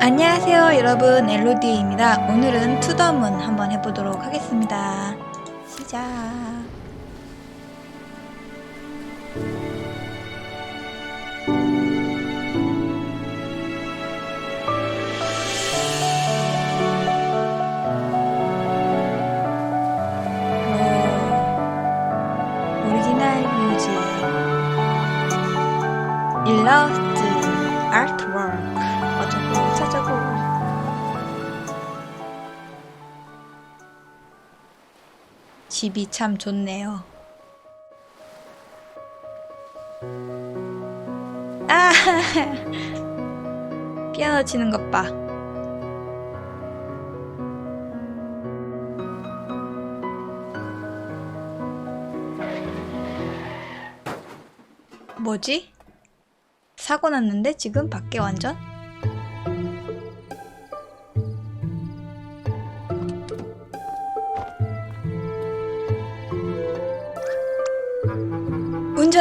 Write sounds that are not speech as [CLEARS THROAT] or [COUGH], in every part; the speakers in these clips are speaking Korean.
안녕하세요 여러분. 엘로디입니다. 오늘은 투더문 한번 해보도록 하겠습니다. 시작 집이 참 좋네요 아 [LAUGHS] 피아노 치는 것 봐 뭐지? 사고 났는데 지금 밖에 완전?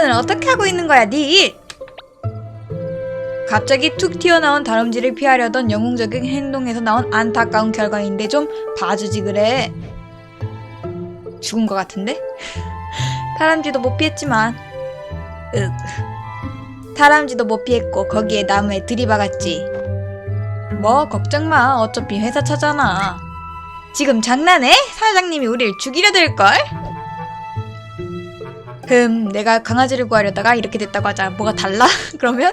운전을 어떻게 하고 있는 거야, 니 일? 갑자기 툭 튀어나온 다람쥐를 피하려던 영웅적인 행동에서 나온 안타까운 결과인데 좀 봐주지 그래. 죽은 것 같은데? 다람쥐도 못 피했지만, 윽. 다람쥐도 못 피했고 거기에 나무에 들이박았지. 뭐 걱정 마. 어차피 회사 차잖아. 지금 장난해? 사장님이 우리를 죽이려 들걸? 흠, 내가 강아지를 구하려다가 이렇게 됐다고 하자. 뭐가 달라? [LAUGHS] 그러면?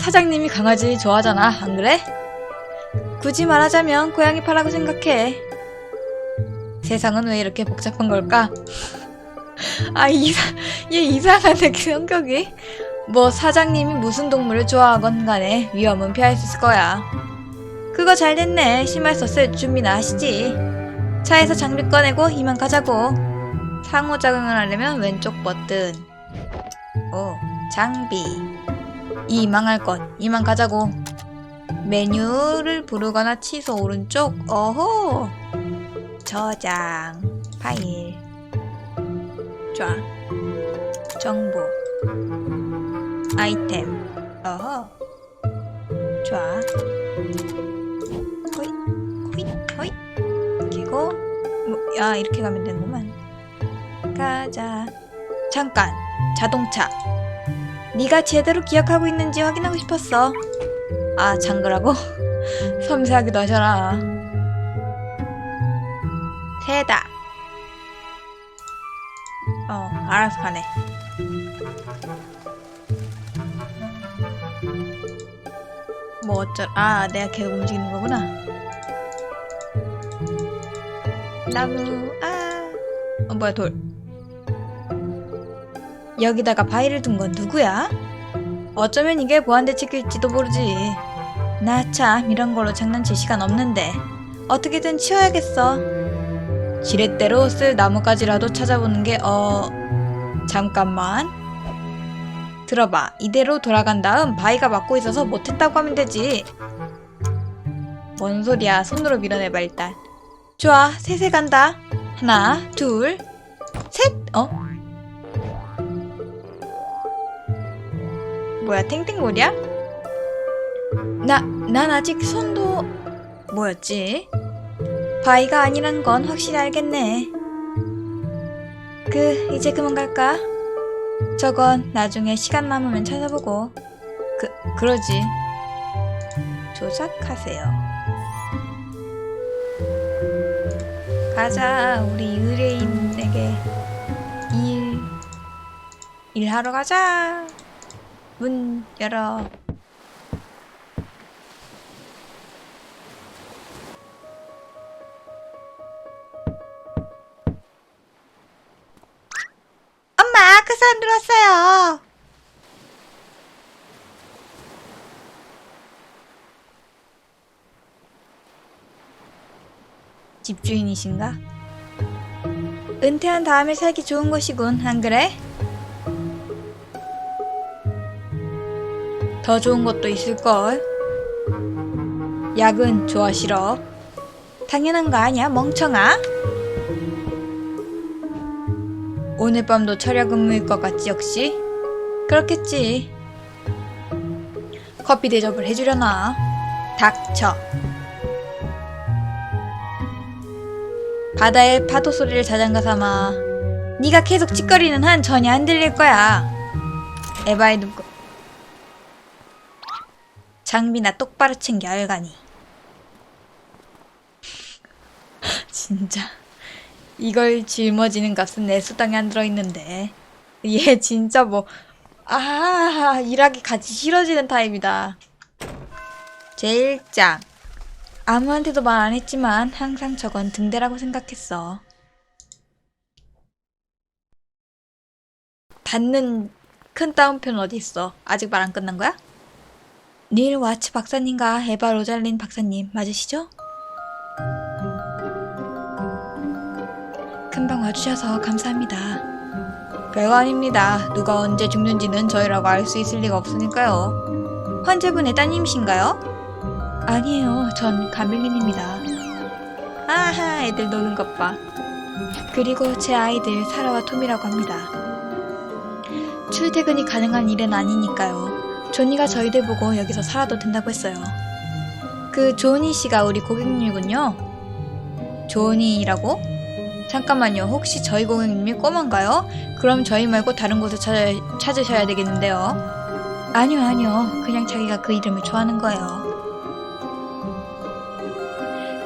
사장님이 강아지 좋아하잖아. 안 그래? 굳이 말하자면 고양이 파라고 생각해. 세상은 왜 이렇게 복잡한 걸까? [LAUGHS] 아, 이사, 얘 이상하네, 그 성격이. 뭐 사장님이 무슨 동물을 좋아하건 간에 위험은 피할 수 있을 거야. 그거 잘 됐네. 심할 썼을 준비나 하시지. 차에서 장비 꺼내고 이만 가자고. 상호작용을 하려면 왼쪽 버튼. 오, 장비. 이 망할 것. 이만 가자고. 메뉴를 부르거나 취소 오른쪽. 어호. 저장. 파일. 좋아. 정보. 아이템. 어허. 좋아. 호잇, 호잇, 호잇. 그리고, 뭐, 야, 이렇게 가면 되는구만. 가자. 잠깐. 자동차. 네가 제대로 기억하고 있는지 확인하고 싶었어. 아, 장그라고? [LAUGHS] 섬세하기도 하셔라. 세다. 어, 알아서 가네. 뭐 어쩔 아 내가 계속 움직이는 거구나 나무 아 어, 뭐야 돌 여기다가 바위를 둔 건 누구야? 어쩌면 이게 보안대책일지도 모르지 나 참 이런 걸로 장난칠 시간 없는데 어떻게든 치워야겠어 지렛대로 쓸 나뭇가지라도 찾아보는 게 어... 잠깐만 들어봐. 이대로 돌아간 다음 바위가 막고 있어서 못했다고 하면 되지. 뭔 소리야. 손으로 밀어내봐 일단. 좋아. 셋에 간다. 하나, 둘, 셋. 어? 뭐야 탱탱볼이야? 나, 난 아직 손도... 뭐였지? 바위가 아니란 건 확실히 알겠네. 그, 이제 그만 갈까? 저건 나중에 시간 남으면 찾아보고 그 그러지 조작하세요 가자 우리 의뢰인에게 일 일하러 가자 문 열어 엄마, 그 사람 들어왔어요. 집주인이신가? 은퇴한 다음에 살기 좋은 곳이군, 안 그래? 더 좋은 것도 있을걸. 약은 좋아 싫어. 당연한 거 아니야, 멍청아? 오늘 밤도 철야 근무일 것 같지 역시? 그렇겠지. 커피 대접을 해주려나? 닥쳐. 바다의 파도 소리를 자장가 삼아. 네가 계속 찌꺼리는 한 전혀 안 들릴 거야. 에바의 눈. 장비나 똑바로 챙겨 알가니. 진짜. 이걸 짊어지는 값은 내 수당에 안 들어있는데. 얘 진짜 뭐, 아, 일하기 같이 싫어지는 타입이다. 제1장. 아무한테도 말 안 했지만 항상 저건 등대라고 생각했어. 받는 큰 따옴표는 어디 있어? 아직 말 안 끝난 거야? 닐 와츠 박사님과 에바 로잘린 박사님 맞으시죠? 금방 와주셔서 감사합니다. 별거 아닙니다. 누가 언제 죽는지는 저희라고 알 수 있을 리가 없으니까요. 환자분의 따님이신가요? 아니에요. 전 가밀린입니다. 아하, 애들 노는 것 봐. 그리고 제 아이들 사라와 톰이라고 합니다. 출퇴근이 가능한 일은 아니니까요. 조니가 저희들 보고 여기서 살아도 된다고 했어요. 그 조니 씨가 우리 고객님이군요. 조니라고? 잠깐만요. 혹시 저희 고객님이 꼬만가요? 그럼 저희 말고 다른 곳을 찾아, 찾으셔야 되겠는데요. 아니요, 아니요. 그냥 자기가 그 이름을 좋아하는 거예요.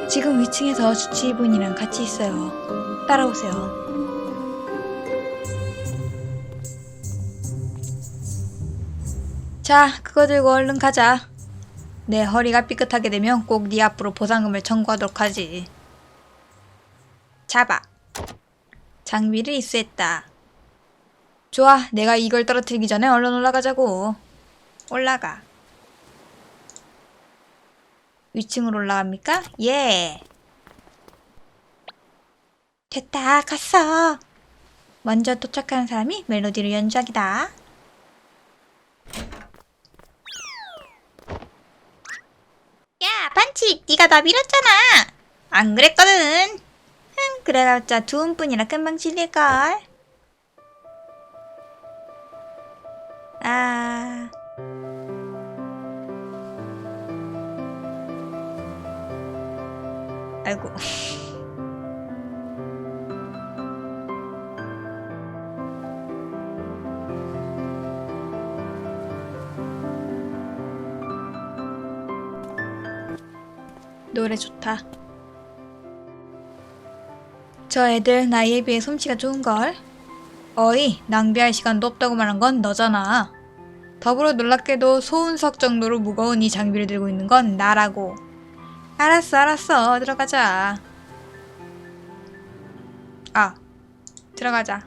지금 위층에서 주치의분이랑 같이 있어요. 따라오세요. 자, 그거 들고 얼른 가자. 내 허리가 삐끗하게 되면 꼭 네 앞으로 보상금을 청구하도록 하지. 잡아. 장비를 입수했다. 좋아, 내가 이걸 떨어뜨리기 전에 얼른 올라가자고. 올라가. 위층으로 올라갑니까? 예. 됐다, 갔어. 먼저 도착한 사람이 멜로디를 연주하기다. 야, 반칙! 네가 나 밀었잖아! 안 그랬거든! 흠, 그래봤자 두음뿐이라 금방 질릴걸. 아... 아이고. 좋다. 저 애들 나이에 비해 솜씨가 좋은걸? 어이, 낭비할 시간도 없다고 말한 건 너잖아. 더불어 놀랍게도 소운석 정도로 무거운 이 장비를 들고 있는 건 나라고. 알았어, 알았어. 들어가자. 아, 들어가자.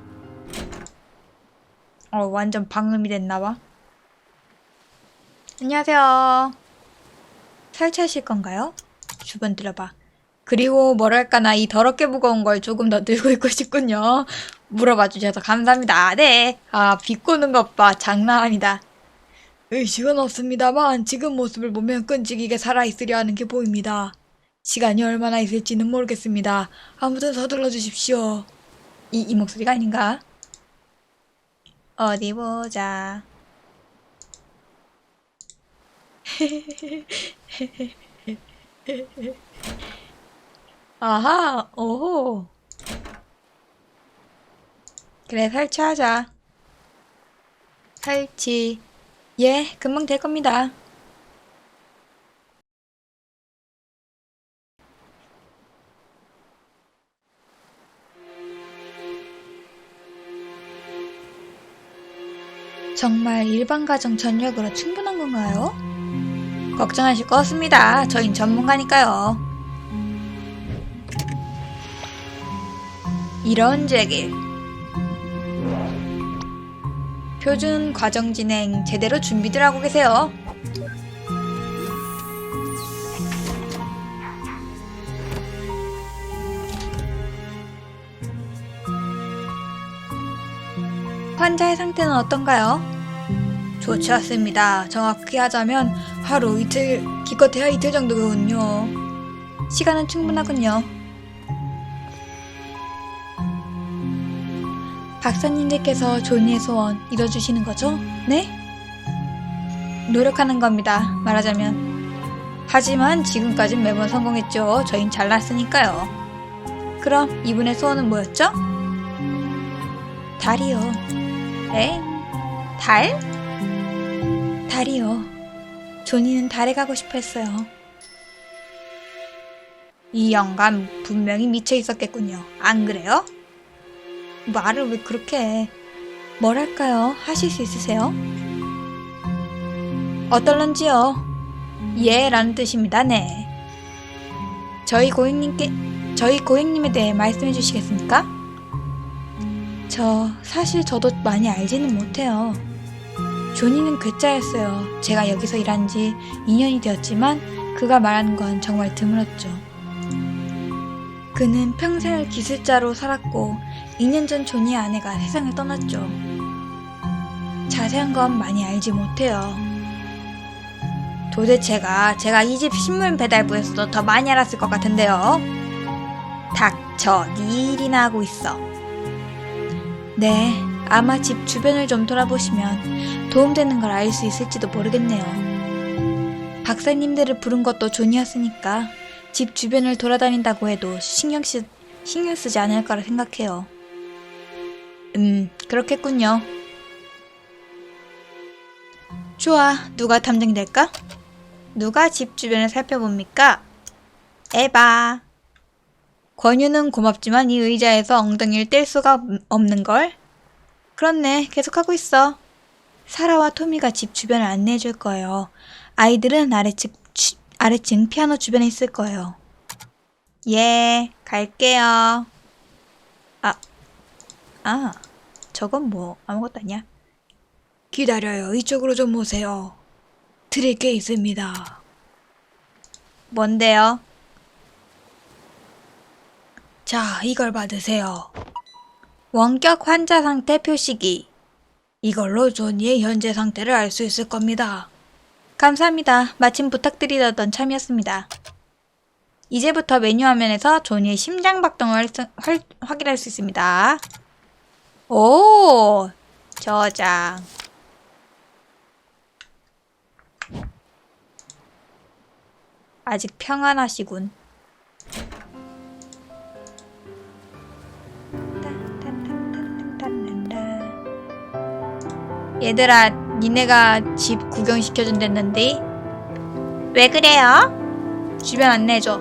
어, 완전 방음이 됐나봐. 안녕하세요. 설치하실 건가요? 주변 들어봐. 그리고 뭐랄까 나 이 더럽게 무거운 걸 조금 더 들고 있고 싶군요. 물어봐 주셔서 감사합니다. 네. 아, 비꼬는 것 봐. 장난 아니다. 의식은 없습니다만 지금 모습을 보면 끈질기게 살아있으려 하는 게 보입니다. 시간이 얼마나 있을지는 모르겠습니다. 아무튼 서둘러 주십시오. 이, 이 목소리가 아닌가? 어디 보자. [LAUGHS] 아하, 오호. 그래, 설치하자. 설치. 예, 금방 될 겁니다. 정말 일반 가정 전력으로 충분한 건가요? 걱정하실 거 없습니다. 저흰 전문가니까요. 이런 제길. 표준 과정 진행 제대로 준비들 하고 계세요. 환자의 상태는 어떤가요? 좋지 않습니다. 정확히 하자면 하루 이틀, 기껏해야 이틀 정도군요. 시간은 충분하군요. 박사님들께서 조니의 소원 이뤄주시는 거죠? 네? 노력하는 겁니다. 말하자면. 하지만 지금까진 매번 성공했죠. 저흰 잘났으니까요. 그럼 이분의 소원은 뭐였죠? 달이요. 네? 달? 달이요. 조니는 달에 가고 싶어 했어요. 이 영감 분명히 미쳐 있었겠군요. 안 그래요? 말을 왜 그렇게 해? 뭐랄까요? 하실 수 있으세요? 어떨런지요? 예, 라는 뜻입니다. 네. 저희 고객님께, 저희 고객님에 대해 말씀해 주시겠습니까? 저, 사실 저도 많이 알지는 못해요. 조니는 괴짜였어요. 제가 여기서 일한 지 2년이 되었지만 그가 말하는 건 정말 드물었죠. 그는 평생을 기술자로 살았고 2년 전 조니의 아내가 세상을 떠났죠. 자세한 건 많이 알지 못해요. 도대체가 제가 이 집 신문 배달부에서도 더 많이 알았을 것 같은데요. 닥쳐, 네 일이나 하고 있어. 네, 아마 집 주변을 좀 돌아보시면 도움되는 걸 알 수 있을지도 모르겠네요. 박사님들을 부른 것도 존이었으니까 집 주변을 돌아다닌다고 해도 신경 쓰, 신경 쓰지 않을 거라 생각해요. 음, 그렇겠군요. 좋아, 누가 탐정이 될까? 누가 집 주변을 살펴봅니까? 에바. 권유는 고맙지만 이 의자에서 엉덩이를 뗄 수가 없는걸? 그렇네, 계속하고 있어. 사라와 토미가 집 주변을 안내해 줄 거예요. 아이들은 아래층, 취- 아래층 피아노 주변에 있을 거예요. 예, 갈게요. 아, 아, 저건 뭐, 아무것도 아니야. 기다려요. 이쪽으로 좀 오세요. 드릴 게 있습니다. 뭔데요? 자, 이걸 받으세요. 원격 환자 상태 표시기. 이걸로 존이의 현재 상태를 알 수 있을 겁니다. 감사합니다. 마침 부탁드리던 참이었습니다. 이제부터 메뉴 화면에서 존이의 심장 박동을 확인할 수 있습니다. 오! 저장. 아직 평안하시군. 얘들아, 니네가 집 구경시켜준댔는데? 왜 그래요? 주변 안내해줘.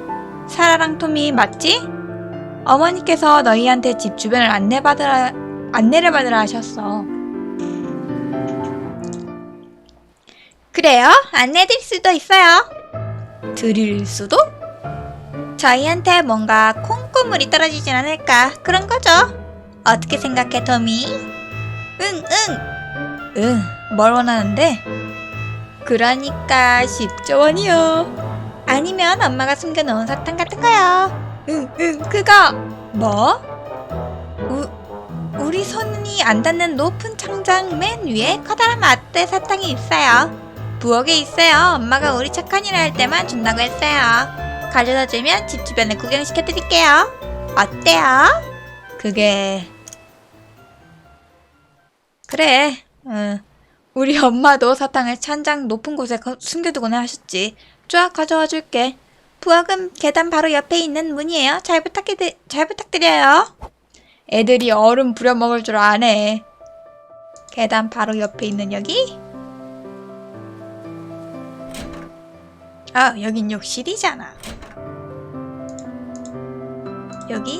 사라랑 토미 맞지? 어머니께서 너희한테 집 주변을 안내받으라, 안내를 받으라 하셨어. 그래요? 안내드릴 수도 있어요. 드릴 수도? 저희한테 뭔가 콩고물이 떨어지진 않을까 그런 거죠. 어떻게 생각해, 토미? 응, 응. 응, 뭘 원하는데? 그러니까 10조 원이요. 아니면 엄마가 숨겨놓은 사탕 같은 거요. 응, 응, 그거. 뭐? 우, 우리 손이 안 닿는 높은 창장 맨 위에 커다란 마트 사탕이 있어요. 부엌에 있어요. 엄마가 우리 착한 일을 할 때만 준다고 했어요. 가져다 주면 집 주변에 구경시켜 드릴게요. 어때요? 그게 그래. 응. 우리 엄마도 사탕을 찬장 높은 곳에 거- 숨겨두곤 하셨지. 좋아, 가져와 줄게. 부엌은 계단 바로 옆에 있는 문이에요. 잘 부탁해, 잘 부탁드려요. 애들이 얼음 부려먹을 줄 아네. 계단 바로 옆에 있는 여기? 아, 여긴 욕실이잖아. 여기?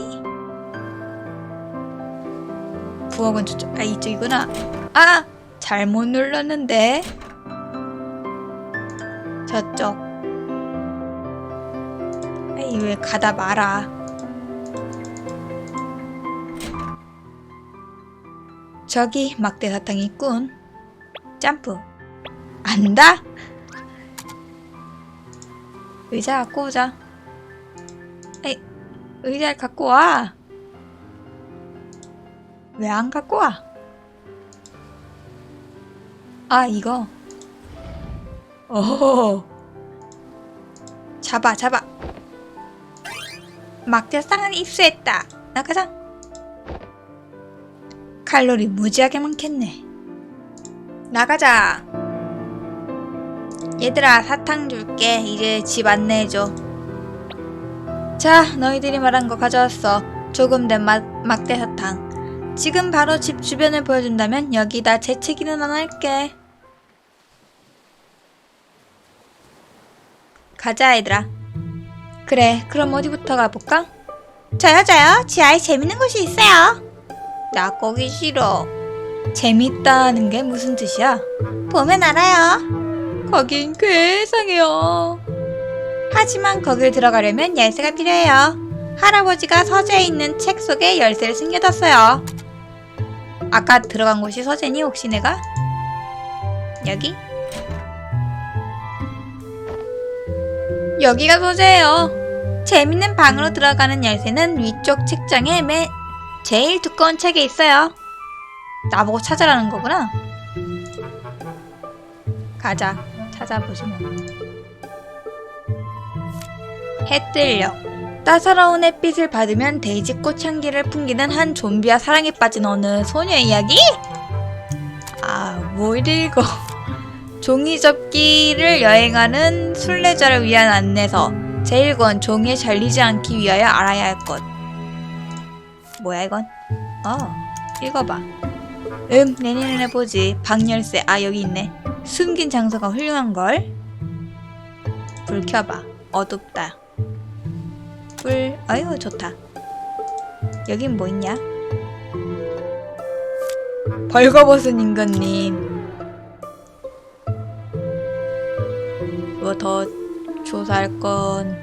부엌은 저쪽, 아, 이쪽이구나. 아! 잘못 눌렀는데. 저쪽. 아이, 왜 가다 말아. 저기 막대 사탕이 있군. 점프. 안다? 의자 갖고 오자. 에이, 의자를 갖고 와. 왜 안 갖고 와? 아, 이거. 오. 잡아, 잡아. 막대상을 입수했다. 나가자. 칼로리 무지하게 많겠네. 나가자. 얘들아 사탕 줄게 이제 집 안내해줘 자 너희들이 말한 거 가져왔어 조금 된 막, 막대 사탕 지금 바로 집 주변을 보여준다면 여기다 재채기는 안 할게 가자 얘들아 그래 그럼 어디부터 가볼까? 저요 저요 지하에 재밌는 곳이 있어요 나 거기 싫어 재밌다는 게 무슨 뜻이야? 보면 알아요 거긴 괴상해요 하지만 거길 들어가려면 열쇠가 필요해요 할아버지가 서재에 있는 책 속에 열쇠를 숨겨뒀어요 아까 들어간 곳이 서재니 혹시 내가? 여기? 여기가 서재예요 재밌는 방으로 들어가는 열쇠는 위쪽 책장에 맨 제일 두꺼운 책에 있어요. 나보고 찾으라는 거구나. 가자. 찾아보지 뭐. 해 뜨려. 따사로운 햇빛을 받으면 데이지꽃 향기를 풍기는 한 좀비와 사랑에 빠진 어느 소녀의 이야기? 아, 뭘 읽어. 종이 접기를 여행하는 순례자를 위한 안내서. 제1권 종이에 잘리지 않기 위하여 알아야 할 것. 뭐야 이건? 어, 읽어봐. 음, 내년에 해보지. 방열쇠. 아, 여기 있네. 숨긴 장소가 훌륭한걸. 불 켜봐. 어둡다. 불, 아유, 좋다. 여긴 뭐 있냐? 벌거벗은 인간님. 뭐 더 조사할 건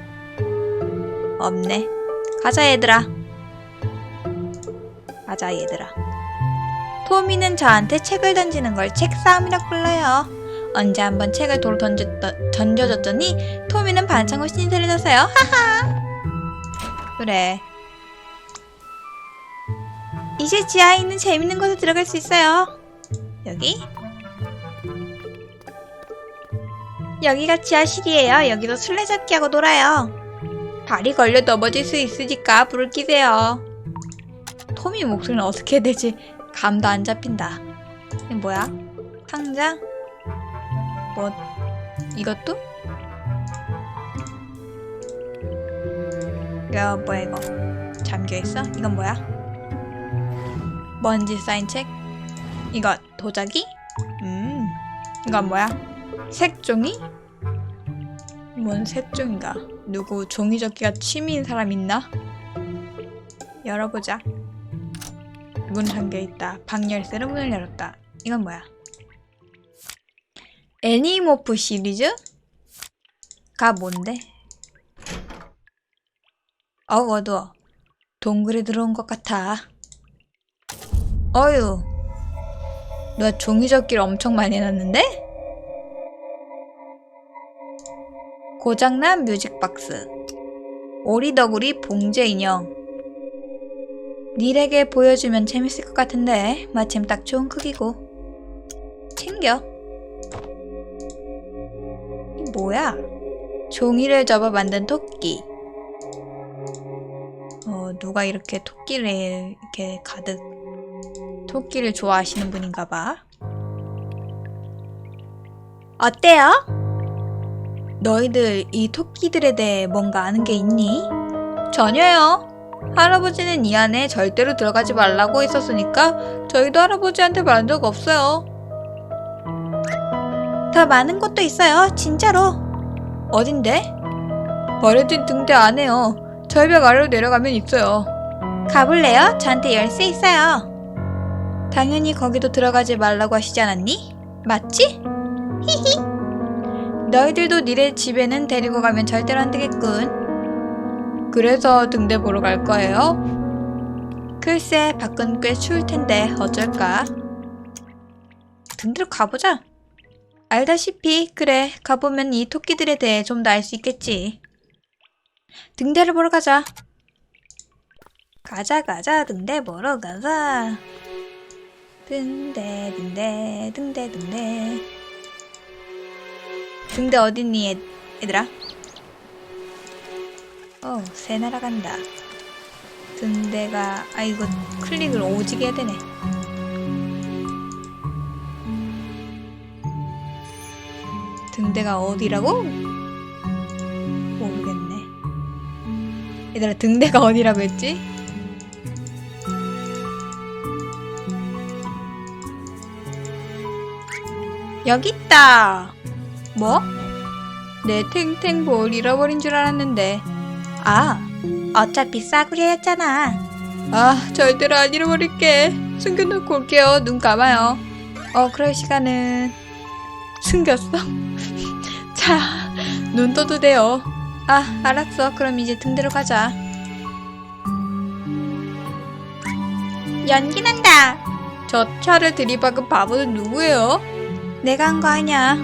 없네. 가자, 얘들아. 가자 얘들아. 토미는 저한테 책을 던지는 걸 책싸움이라 불러요. 언제 한번 책을 도로 던졌, 던져줬더니 토미는 반창고 신세를 졌어요. 하하. 그래. 이제 지하에 있는 재밌는 곳에 들어갈 수 있어요. 여기? 여기가 지하실이에요. 여기서 술래잡기 하고 놀아요. 발이 걸려 넘어질 수 있으니까 불을 끼세요. 토미 목소리는 어떻게 해야 되지? 감도 안 잡힌다. 이게 뭐야? 상자? 뭐, 이것도? 야, 뭐야, 이거. 잠겨있어? 이건 뭐야? 먼지 쌓인 책? 이거, 도자기? 음, 이건 뭐야? 색종이? 뭔 색종이가? 누구 종이접기가 취미인 사람 있나? 열어보자. 문 잠겨있다. 방 열쇠로 문을 열었다. 이건 뭐야? 애니모프 시리즈? 가 뭔데? 어우 어두워. 동굴에 들어온 것 같아. 어휴. 누가 종이접기를 엄청 많이 해놨는데? 고장난 뮤직박스. 오리더구리 봉제 인형. 닐에게 보여주면 재밌을 것 같은데 마침 딱 좋은 크기고 챙겨 이 뭐야 종이를 접어 만든 토끼 어 누가 이렇게 토끼를 이렇게 가득 토끼를 좋아하시는 분인가 봐 어때요? 너희들 이 토끼들에 대해 뭔가 아는 게 있니? 전혀요 할아버지는 이 안에 절대로 들어가지 말라고 했었으니까 저희도 할아버지한테 말한 적 없어요. 더 많은 곳도 있어요. 진짜로. 어딘데? 버려진 등대 안에요. 절벽 아래로 내려가면 있어요. 가볼래요? 저한테 열쇠 있어요. 당연히 거기도 들어가지 말라고 하시지 않았니? 맞지? 히히. 너희들도 니네 집에는 데리고 가면 절대로 안 되겠군. 그래서 등대 보러 갈 거예요? 글쎄, 밖은 꽤 추울 텐데 어쩔까? 등대로 가보자. 알다시피 그래 가보면 이 토끼들에 대해 좀 더 알 수 있겠지. 등대를 보러 가자. 가자 가자 등대 보러 가자. 등대 등대 등대 등대 등대 어딨니 얘, 얘들아? 어, 새 날아간다. 등대가, 아, 이거 클릭을 오지게 해야 되네. 등대가 어디라고? 모르겠네. 얘들아, 등대가 어디라고 했지? 여기 있다. 뭐? 내 탱탱볼 잃어버린 줄 알았는데. 아, 어차피 싸구려였잖아. 아, 절대로 안 잃어버릴게. 숨겨놓고 올게요. 눈 감아요. 어, 그럴 시간은 숨겼어? [LAUGHS] 자, 눈 떠도 돼요. 아, 알았어. 그럼 이제 등대로 가자. 연기 난다. 저 차를 들이박은 바보는 누구예요? 내가 한 거 아니야.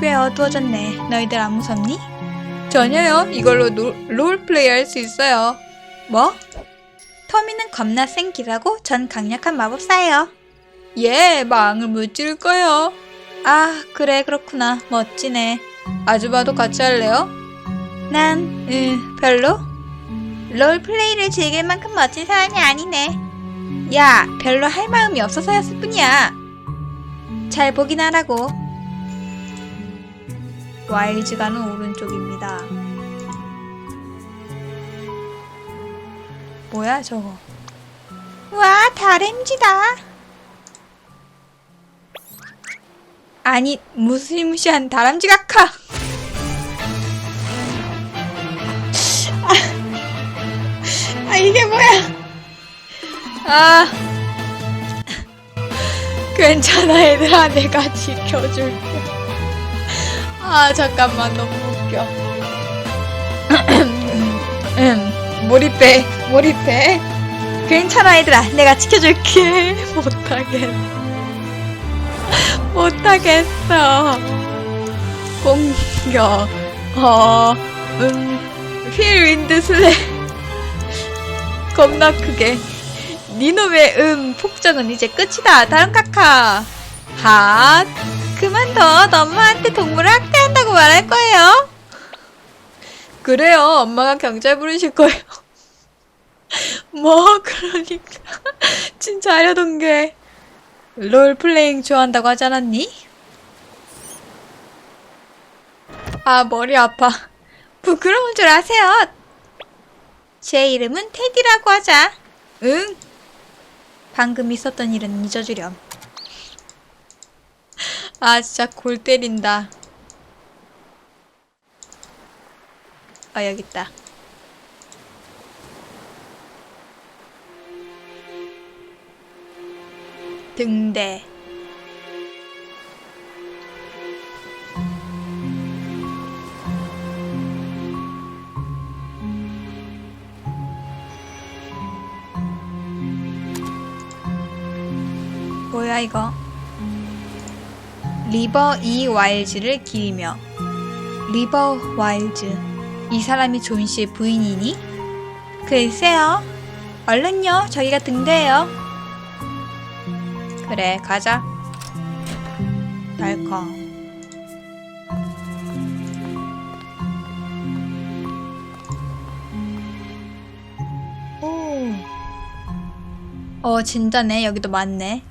꽤 어두워졌네. 너희들 안 무섭니? 전혀요. 이걸로 노- 롤플레이 할 수 있어요. 뭐? 터미는 겁나 센 기사고 전 강력한 마법사예요. 예, 망을 무찌를 거예요. 아, 그래, 그렇구나. 멋지네. 아주바도 같이 할래요? 난, 음, 별로? 롤플레이를 즐길 만큼 멋진 사람이 아니네. 야, 별로 할 마음이 없어서였을 뿐이야. 잘 보긴 하라고. 와일즈가는 오른쪽입니다. 뭐야 저거? 와 다램쥐다. 아니 무시무시한 다람쥐 각하. 아, 아 이게 뭐야? 아 괜찮아 얘들아 내가 지켜줄게. 아 잠깐만 너무 웃겨. [CLEARS THROAT] 음, 몰입해 몰입해. 괜찮아 얘들아 내가 지켜줄게. [LAUGHS] 못하겠. 못하겠어. 공격. 어, 음, 휠 윈드 슬레. [LAUGHS] 겁나 크게. 니놈의 음 폭정은 이제 끝이다. 다른 카카. 핫. 그만둬. 너 엄마한테 동물을 학대한다고 말할 거예요. 그래요. 엄마가 경찰 부르실 거예요. [LAUGHS] 뭐 그러니까 [LAUGHS] 진짜 하려던 게 롤플레잉 좋아한다고 하지 않았니? 아 머리 아파. 부끄러운 줄 아세요. 제 이름은 테디라고 하자. 응. 방금 있었던 일은 잊어주렴. 아 진짜 골 때린다. 아 여기 있다. 등대. 뭐야 이거? 리버 이 와일즈를 기리며 리버 와일즈 이 사람이 존 씨의 부인이니? 글쎄요 얼른요 저기가 등대예요. 그래 가자. 달콤 오. 어 진짜네. 여기도 많네